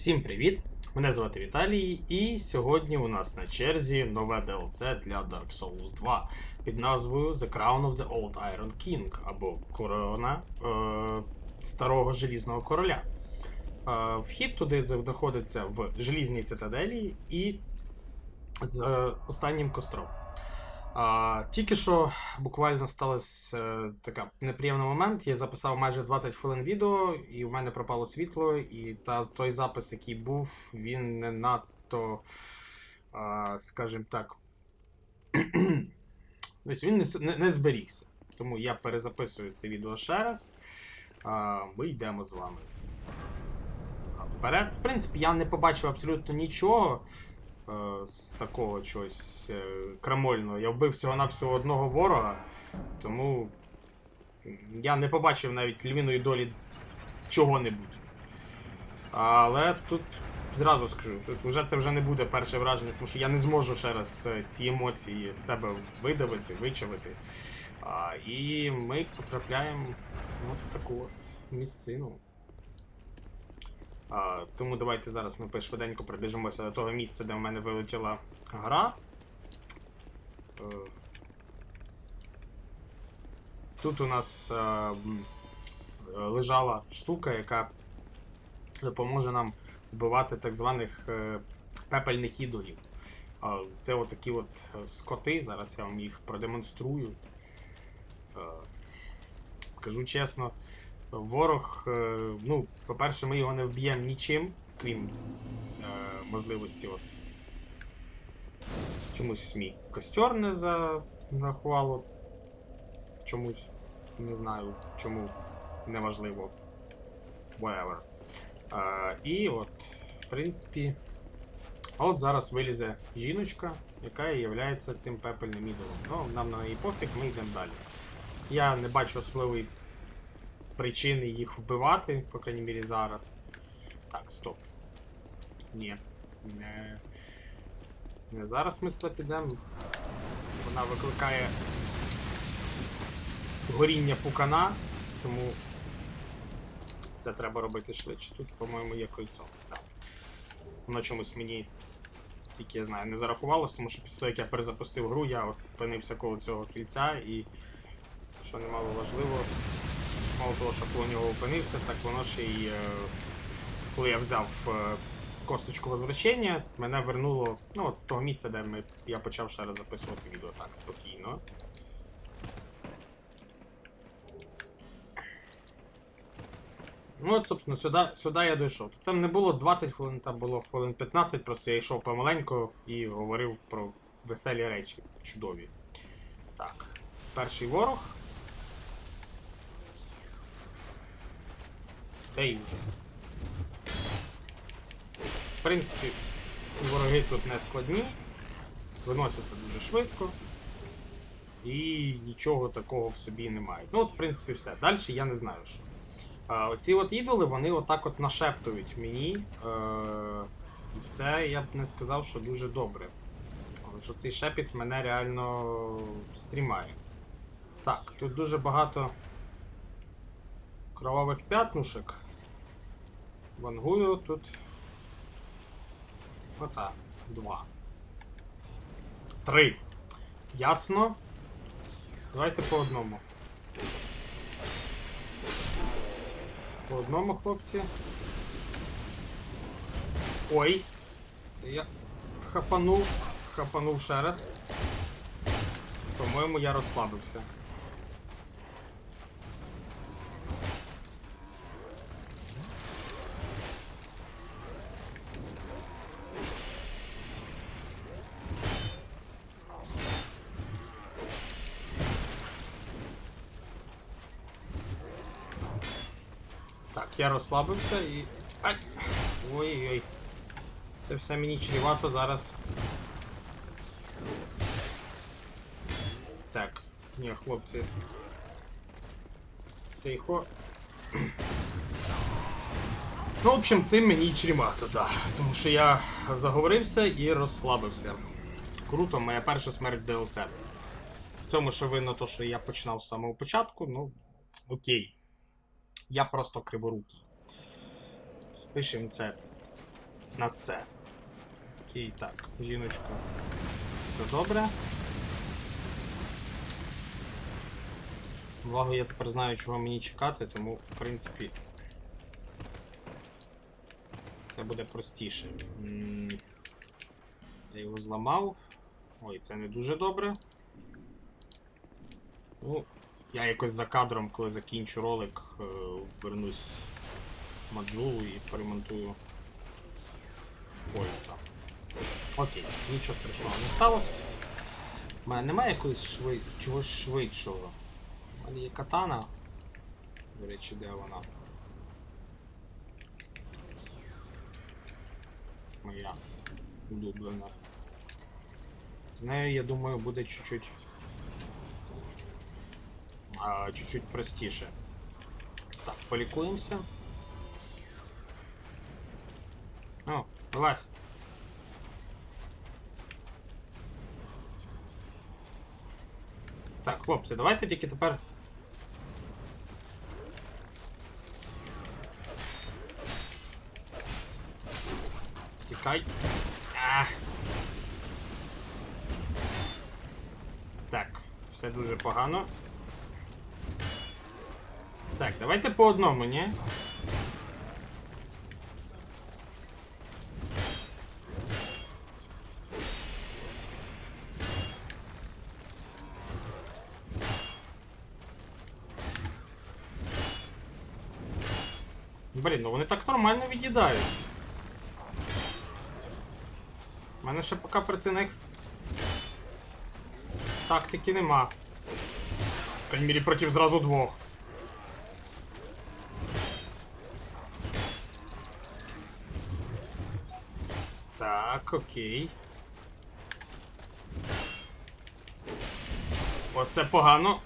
Всім привіт! Мене звати Віталій, і сьогодні у нас на черзі нове DLC для Dark Souls 2 під назвою The Crown of the Old Iron King або Корона е, Старого Желізного Короля. Е, вхід туди знаходиться в Желізній цитаделі і з е, останнім костром. А, тільки що буквально сталося е, така неприємний момент. Я записав майже 20 хвилин відео, і в мене пропало світло, і та, той запис, який був, він не надто, а, скажімо так, він не, не, не зберігся. Тому я перезаписую це відео ще раз. А, ми йдемо з вами. Вперед. В принципі, я не побачив абсолютно нічого з такого чогось е, крамольного. Я вбив всього-навсього одного ворога, тому я не побачив навіть львіної долі чого-небудь. Але тут зразу скажу, тут вже це вже не буде перше враження, тому що я не зможу ще раз е, ці емоції з себе видавити, вичавити. І ми потрапляємо от в таку от місцину. Тому давайте зараз ми швиденько пробіжимося до того місця, де в мене вилетіла гра. Е, Тут у нас е, лежала штука, яка допоможе нам вбивати так званих е, пепельних ідолів. Це отакі от скоти. Зараз я вам їх продемонструю. Скажу чесно, ворог, е, ну, по-перше, ми його не вб'ємо нічим, крім е, можливості от. Чомусь мій костер не зарахувало. Чомусь не знаю, чому неважливо. Whatever. Е, і от, в принципі, от зараз вилізе жіночка, яка є цим пепельним ідолом. Ну, нам на неї пофіг, ми йдемо далі. Я не бачу особливої причини їх вбивати, по крайній мірі, зараз. Так, стоп. Ні. Не, не зараз ми туди підемо. Вона викликає горіння пукана, тому це треба робити швидше. Тут, по-моєму, є кольцо. Так. Воно чомусь мені, скільки я знаю, не зарахувалось, тому що після того, як я перезапустив гру, я опинився коло цього кільця і, що немало важливо, мало того, що коло нього опинився, так воно ще й. е, Коли я взяв е, косточку возвращення, мене вернуло ну, от з того місця, де ми, я почав ще раз записувати відео так спокійно. Ну, от, собственно, сюди, сюди я дійшов. Там не було 20 хвилин, там було хвилин 15, просто я йшов помаленько і говорив про веселі речі, чудові. Так, перший ворог. Та й вже. В принципі, вороги тут не складні, виносяться дуже швидко. І нічого такого в собі не мають. Ну, от, в принципі, все. Далі я не знаю що. А, оці от ідоли, вони отак от нашептують мені. Е- і це я б не сказав, що дуже добре. Що цей шепіт мене реально стрімає. Так, тут дуже багато кровавих п'ятнушек. Вангую тут. Ота. Два. Три. Ясно. Давайте по одному. По одному, хлопці. Ой. Це я хапанув. Хапанув ще раз. По-моєму, я розслабився. Так, я розслабився і. Ай! Ой-ой-ой. Це все мені чрівато зараз. Так, ні, хлопці. Тихо. Ну, в общем, цим мені чрівато, да. Тому що я заговорився і розслабився. Круто, моя перша смерть в DLC. В цьому ще винно то, що я починав з самого початку, ну, окей. Я просто криворукий. Спишемо це на це. Окей, так, жіночку. Все добре. Благо я тепер знаю, чого мені чекати, тому, в принципі, це буде простіше. Я його зламав. Ой, це не дуже добре. Ну, я якось за кадром, коли закінчу ролик, е, вернусь Маджулу і поремонтую кольця. Окей, нічого страшного не сталося. У мене немає якогось швид... чогось швидшого. У мене є катана. До речі, де вона? Моя улюблена. З нею, я думаю, буде чуть-чуть. Чуть-чуть простіше. Так, полікуємося. О, вилазь. Так, хлопці, давайте тільки тепер. Тікай. А. Так, все дуже погано. Так, давайте по одному, ні? Блін, ну вони так нормально від'їдають. У мене ще поки проти них тактики нема. По крайній мірі проти зразу двох. Так, окей. Оце погано.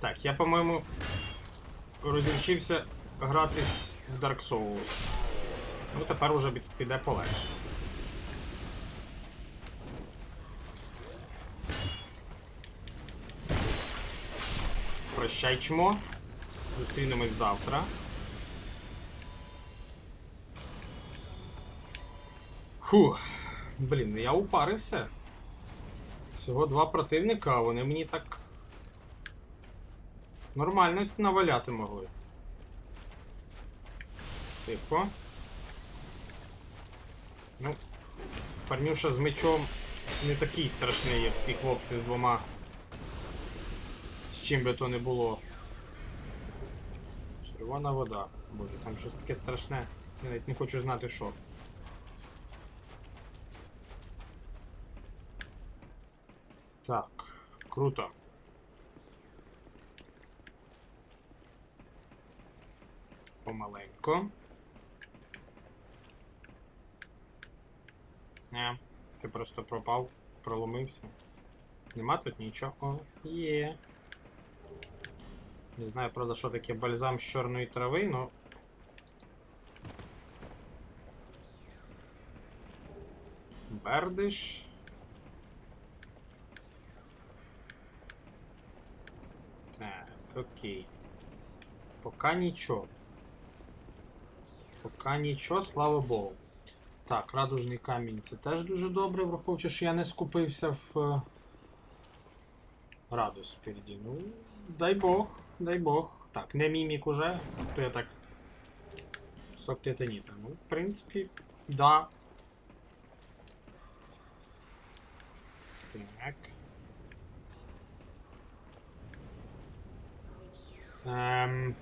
Так, я, по-моєму, розрішився гратись в Dark Souls. Ну, тепер уже піде полегше. Прощай, чмо. Зустрінемось завтра. Фух. Блін, я упарився. Всього два противника, а вони мені так. Нормально наваляти могли. Тихо. Ну, парнюша з мечом не такий страшний, як ці хлопці з двома. Чим би то не було. Червона вода. Боже, там щось таке страшне. Я навіть не хочу знати що. Так, круто. Помаленько. Не, ти просто пропав, проломився. Нема тут нічого. О, є. Не знаю, правда, що таке бальзам з чорної трави, но. Бердиш. Так, окей. Пока нічого. Пока нічого, слава Богу. Так, радужний камінь це теж дуже добре, враховуючи, що я не скупився в е, радус спереді. Ну, дай Бог, дай Бог. Так, не мімік уже, то я так. Сок тетаніта. Ну, в принципі, да. Так. Ем.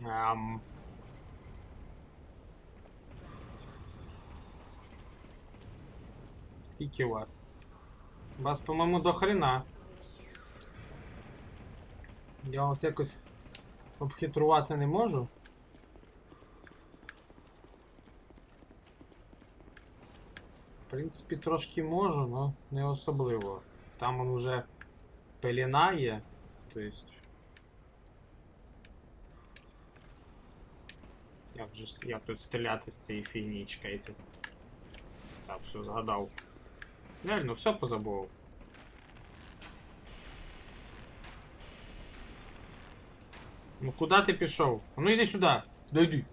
Ем. Скільки у вас? У вас, по-моєму, до хрена. Я вас якось обхитрувати не можу. В принципі, трошки можу, але не особливо. Там он уже пелена є, то есть. Як же як тут стріляти з цієї фігні. Так, все згадав. Реально, все позабував. Ну куди ти пішов? Ну йди сюди. Сюди йди.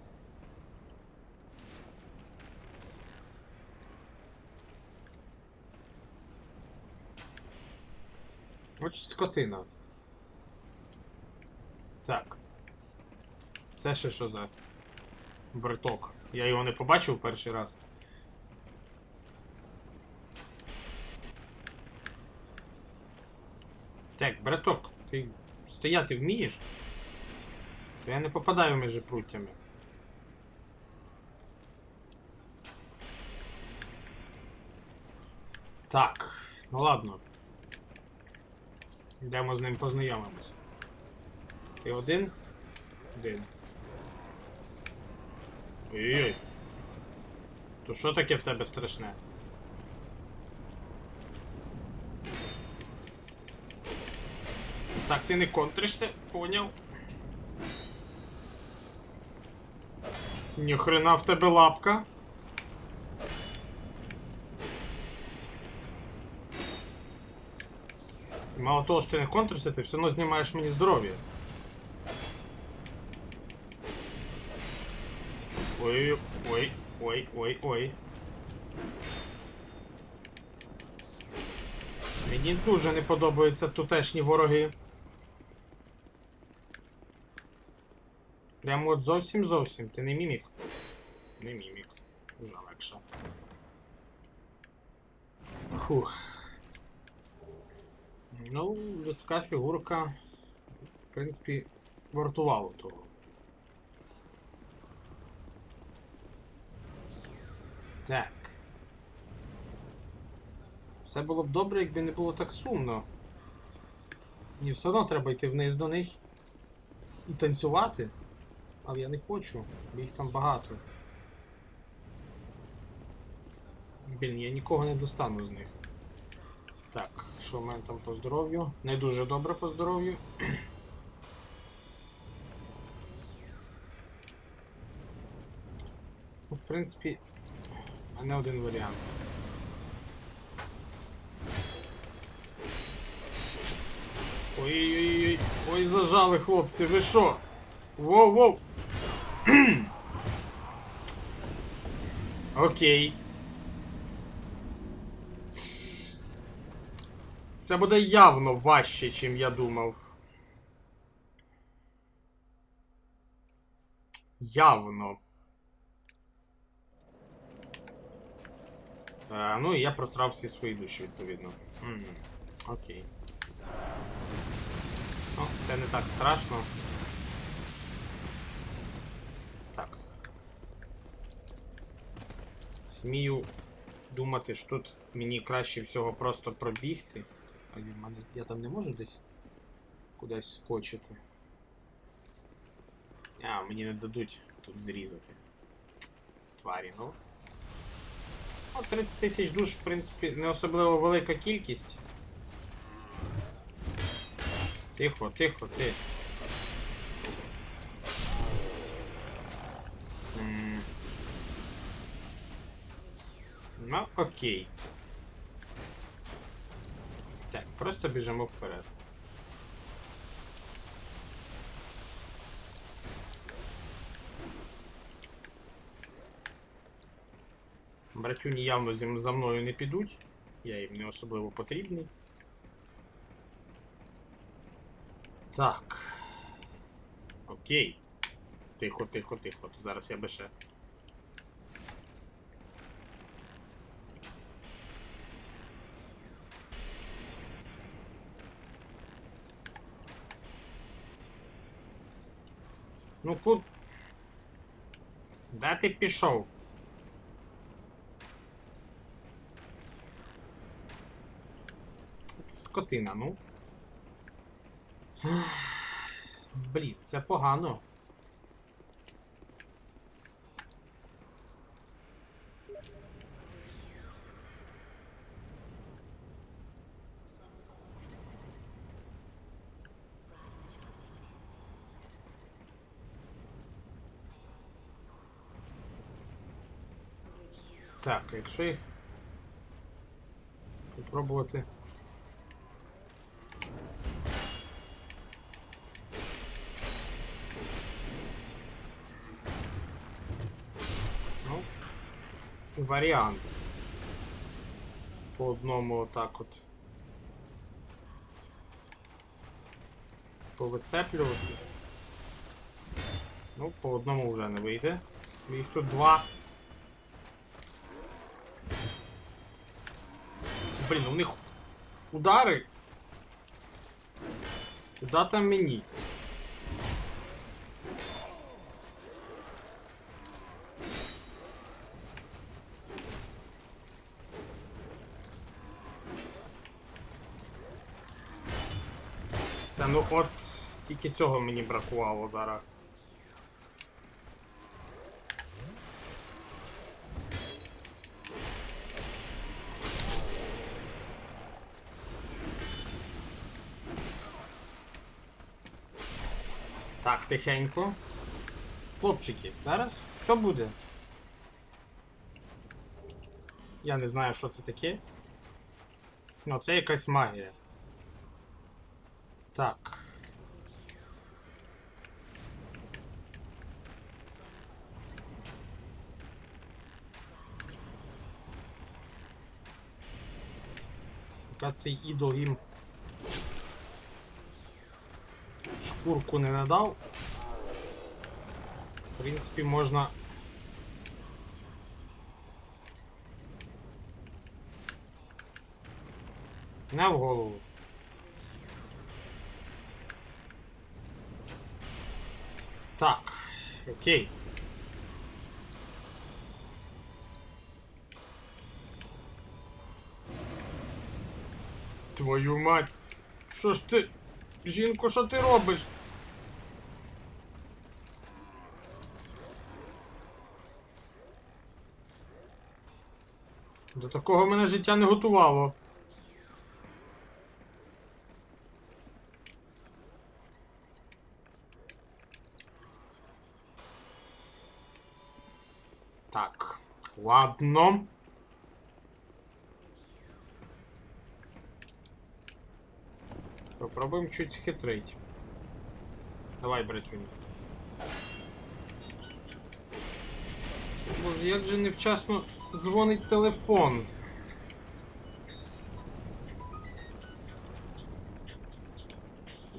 От ж скотина. Так. Це ще що за бриток? Я його не побачив перший раз. Так, браток, ти стояти вмієш? То я не попадаю між пруттями. Так, ну ладно. Йдемо з ним познайомимось. Ти один? Один. Ой-ой-ой. То що таке в тебе страшне? Так, ти не контришся, поняв? Ніхрена в тебе лапка. Мало того, що ти не контришся, ти все одно знімаєш мені здоров'я. Ой, ой, ой, ой, ой. Мені дуже не подобаються тутешні вороги. Прямо от зовсім зовсім. Ти не мімік. Не мімік. Уже легше. Фух. Ну, людська фігурка, в принципі, вартувало того. Так. Все було б добре, якби не було так сумно. Мені все одно треба йти вниз до них і танцювати. Але я не хочу, їх там багато. Блін, я нікого не достану з них. Так, що в мене там по здоров'ю? Не дуже добре по здоров'ю. Ну, в принципі, мене один варіант. Ой-ой-ой, ой, зажали хлопці, ви що? Воу-воу! Окей. Це буде явно важче, чим я думав. Явно. Е, ну і я просрав всі свої душі, відповідно. Мгм. Окей. Ну, це не так страшно. Так. Смію думати, що тут мені краще всього просто пробігти. А я там не можу десь кудись скочити. А, мені не дадуть тут зрізати. Тварі, ну. Ну, 30 тисяч душ, в принципі, не особливо велика кількість. Тихо, тихо, ти. Ну, окей. Так, просто біжимо вперед. Братюні явно за мною не підуть. Я їм не особливо потрібний. Так. Окей. Тихо, тихо, тихо. Зараз я би ще. Ну куд. Де ти пішов? Скотина, ну. Блін, це погано. Так, якщо їх попробувати. Ну, варіант. По одному отак от. Повицеплювати. Ну, по одному вже не вийде. Їх тут два. Блін, у них удари. Куда там мені? Та ну от тільки цього мені бракувало зараз. Так, тихенько. Хлопчики, зараз все буде. Я не знаю, що це таке. Ну, це якась магія. Так. Поки цей ідол їм шкурку не надав. В принципі, можна. Не в голову. Так, окей. Твою мать! Що ж ти. Жінко, що ти робиш? До такого мене життя не готувало. Так, ладно. Попробуем чуть схитрить. Давай, братюнь. Боже, як же невчасно дзвонить телефон.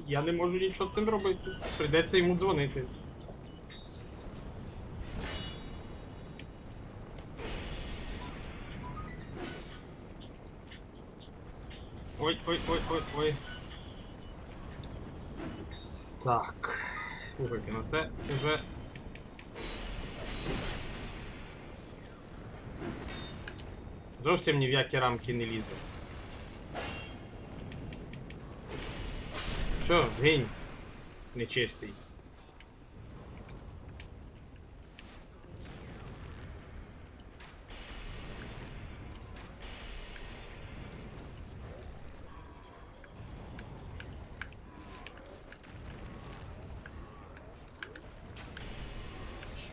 Я не можу нічого з цим робити. Прийдеться йому дзвонити. Ой, ой, ой, ой, ой. Так. Слухайте, ну це вже. Зовсім ні в які рамки не лізе. Все, згинь. Нечистий.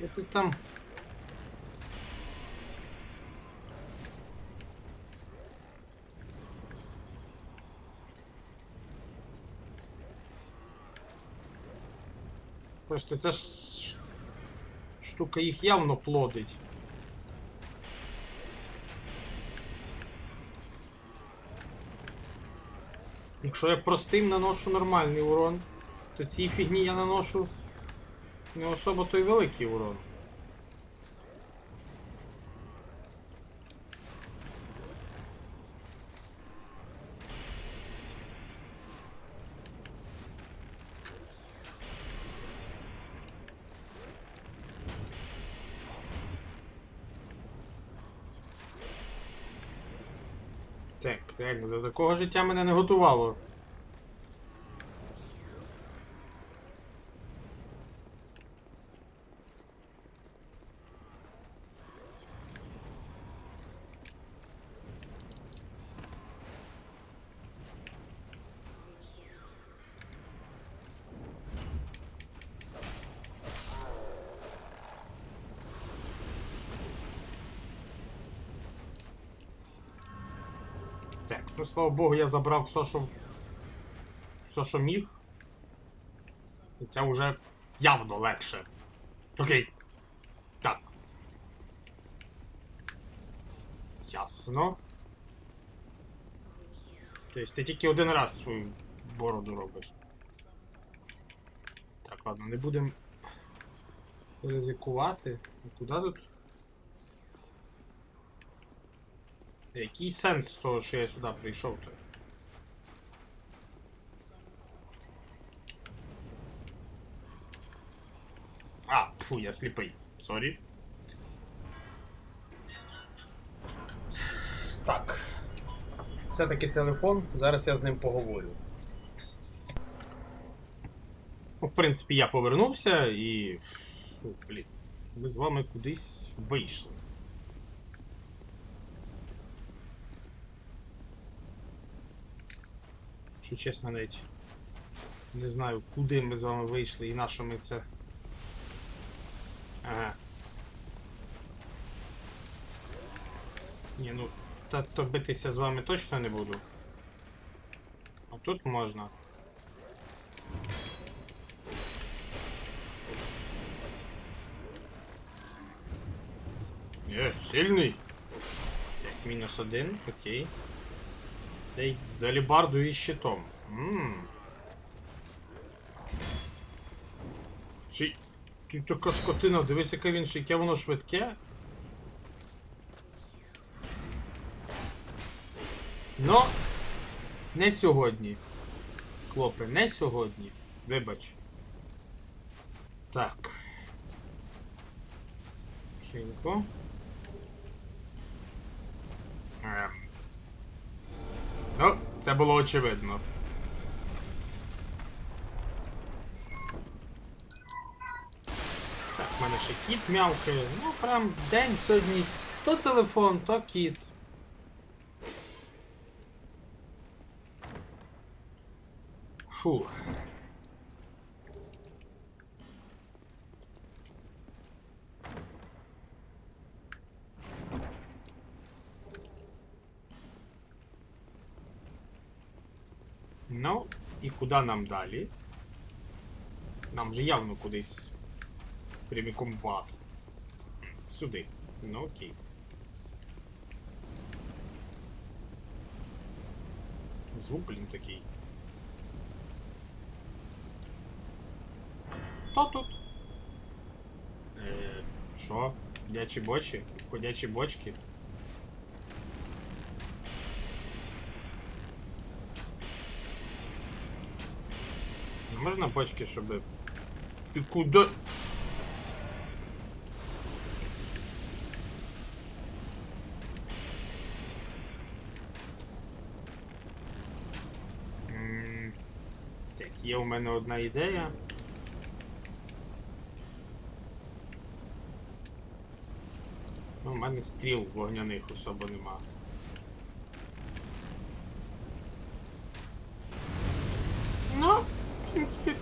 Що ти там? Просто ця ж штука їх явно плодить. Якщо я простим наношу нормальний урон, то цій фігні я наношу не особо той великий урон. Так, реально, до такого життя мене не готувало. Так, ну слава Богу, я забрав все, що. Все, що міг. І це вже явно легше. Окей. Так. Ясно. Тобто ти тільки один раз свою бороду робиш. Так, ладно, не будемо ризикувати. Куди тут? Який сенс того, що я сюди прийшов то? А, фу, я сліпий. Сорі. Так. Все-таки телефон. Зараз я з ним поговорю. Ну, в принципі, я повернувся і. Блін. Ми з вами кудись вийшли. Що чесно, навіть не знаю, куди ми з вами вийшли і на що ми це. Ага. Ні, ну, та то битися з вами точно не буду. А тут можна. Є, сильний. Так, мінус один, окей. Цей з алібардою і щитом. Ммм. Чи. Тут така скотина, дивись, яке він яке воно швидке. Ну, не сьогодні. Хлопе, не сьогодні. Вибач. Так. Тихенько. Ем. Ну, це було очевидно. Так, в мене ще кіт м'явкає. Ну, прям день сьогодні. То телефон, то кіт. Фу. Ну, і куди нам далі? Нам же явно кудись прямиком в ад. Сюди. Ну окей. Звук, блін, такий. Хто тут? Е, що? Ходячі бочі? Ходячі бочки? Можна бочки, щоб... Ти куди? Так, є у мене одна ідея. Ну, у мене стріл вогняних особо нема. в принципі.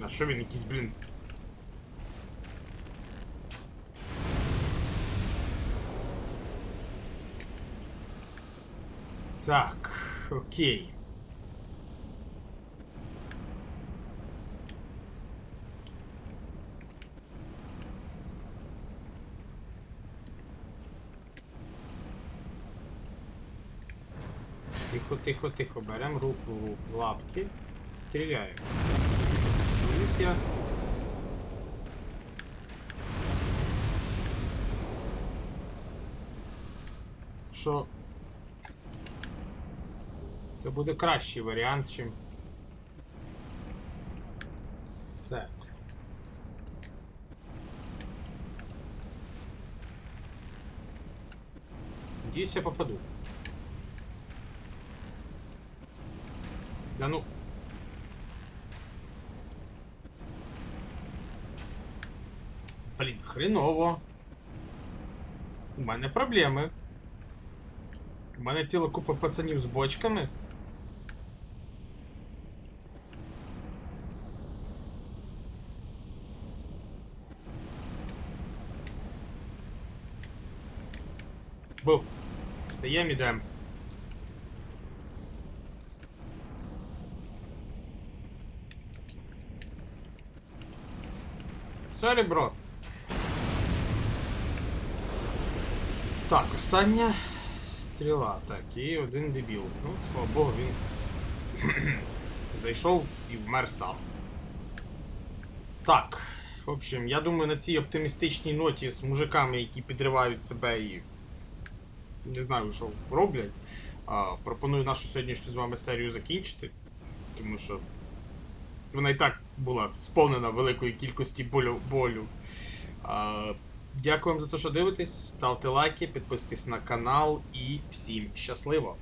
На що він якийсь, блін? Так, окей. Тихо, тихо, тихо. Берем руку лапки, стріляємо. Боюсь я. Що це буде кращий варіант, чим. Так. Надіюсь, я попаду. Да ну. Блін, хреново. У мене проблеми. У мене ціла купа пацанів з бочками. Бу. Встаємо ідем. Сорі, бро. Так, остання стріла. Так, і один дебіл. Ну, слава Богу, він зайшов і вмер сам. Так. В общем, я думаю, на цій оптимістичній ноті з мужиками, які підривають себе і не знаю, що роблять. А, пропоную нашу сьогоднішню з вами серію закінчити. Тому що вона і так була сповнена великої кількості болю. болю. А, дякую вам за те, що дивитесь. Ставте лайки, підписуйтесь на канал і всім щасливо!